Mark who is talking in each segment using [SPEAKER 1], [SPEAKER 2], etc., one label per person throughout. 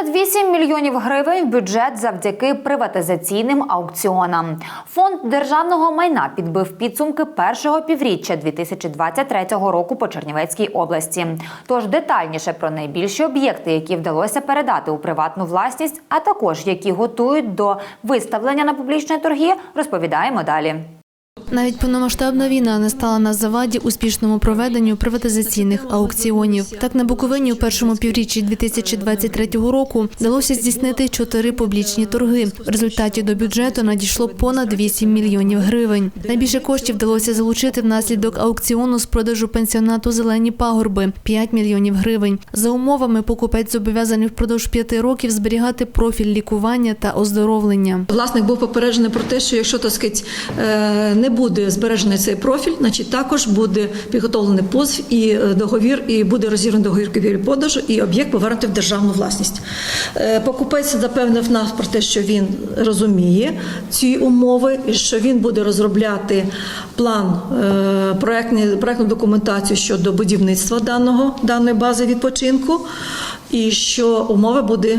[SPEAKER 1] Понад 8 мільйонів гривень в бюджет завдяки приватизаційним аукціонам. Фонд державного майна підбив підсумки першого півріччя 2023 року по Чернівецькій області. Тож детальніше про найбільші об'єкти, які вдалося передати у приватну власність, а також які готують до виставлення на публічні торги, розповідаємо далі.
[SPEAKER 2] Навіть повномасштабна війна не стала на заваді успішному проведенню приватизаційних аукціонів. Так на Буковині у першому півріччі 2023 року вдалося здійснити чотири публічні торги. В результаті до бюджету надійшло понад 8 мільйонів гривень. Найбільше коштів вдалося залучити внаслідок аукціону з продажу пенсіонату Зелені пагорби 5 мільйонів гривень. За умовами покупець зобов'язаний впродовж п'яти років зберігати профіль лікування та оздоровлення.
[SPEAKER 3] Власник був попереджений про те, що якщо так сказати, е, не буде збережений цей профіль, значить також буде підготовлений позов і е, договір, і буде розірваний договір купівлі продажу, і об'єкт повернути в державну власність. Е, Покупець запевнив нас про те, що він розуміє ці умови, і що він буде розробляти план е, проектну документацію щодо будівництва даного даної бази відпочинку, і що умови буде.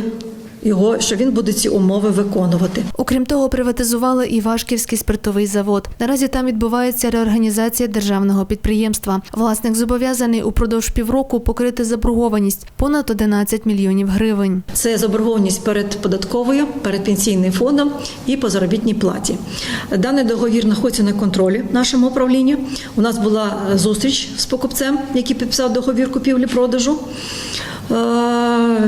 [SPEAKER 3] Його що він буде ці умови виконувати.
[SPEAKER 2] Окрім того, приватизували і Вашківський спиртовий завод. Наразі там відбувається реорганізація державного підприємства. Власник зобов'язаний упродовж півроку покрити заборгованість понад 11 мільйонів гривень.
[SPEAKER 3] Це заборгованість перед податковою, перед пенсійним фондом і по заробітній платі. Даний договір знаходиться на контролі в нашому управлінні. У нас була е, зустріч з покупцем, який підписав договір купівлі-продажу.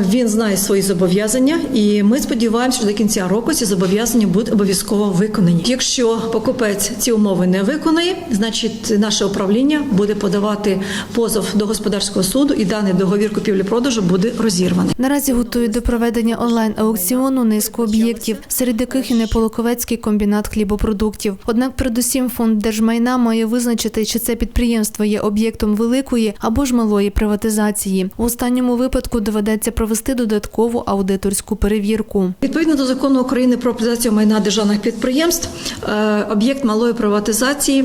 [SPEAKER 3] Він знає свої зобов'язання, і ми сподіваємося, що до кінця року ці зобов'язання будуть обов'язково виконані. Якщо покупець ці умови не виконає, значить наше управління буде подавати позов до господарського суду, і даний договір купівлі-продажу буде розірваний.
[SPEAKER 2] Наразі готують до проведення онлайн-аукціону низку об'єктів, серед яких і Неполоковецький комбінат хлібопродуктів. Однак, передусім, фонд держмайна має визначити, чи це підприємство є об'єктом великої або ж малої приватизації. У останньому випадку доведеться провести додаткову аудиторську перевірку.
[SPEAKER 3] Відповідно до закону України про приватизацію майна державних підприємств, е, об'єкт малої приватизації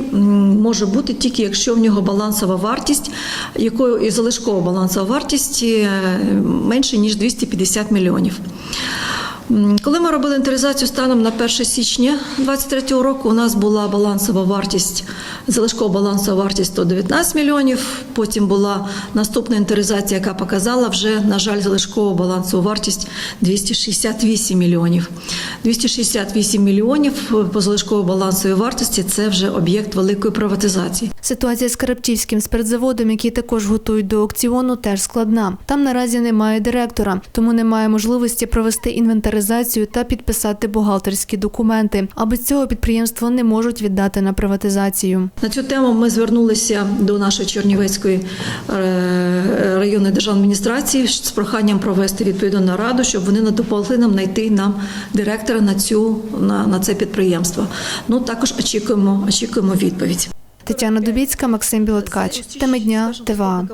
[SPEAKER 3] може бути тільки якщо в нього балансова вартість, якою і залишкова балансова вартість е, менше ніж 250 мільйонів. Коли ми робили інвентаризацію станом на 1 січня 2023 року, у нас була балансова вартість, залишкова балансова вартість 119 мільйонів. Потім була наступна інвентаризація, яка показала вже, на жаль, залишкову балансову вартість 268 мільйонів. 268 мільйонів по залишковій балансовій вартості це вже об'єкт великої приватизації.
[SPEAKER 2] Ситуація з Караптівським спиртзаводом, який також готують до аукціону, теж складна. Там наразі немає директора, тому немає можливості провести інвентаризацію та підписати бухгалтерські документи. А без цього підприємство не можуть віддати на приватизацію.
[SPEAKER 3] На цю тему ми звернулися до нашої Чернівецької е, районної державної адміністрації з проханням провести відповідну нараду, щоб вони не допомогли нам знайти нам директора на цю на, на це підприємство. Ну також очікуємо, очікуємо відповідь.
[SPEAKER 2] Тетяна Дубіцька, Максим Білоткач. Теми дня ТВА.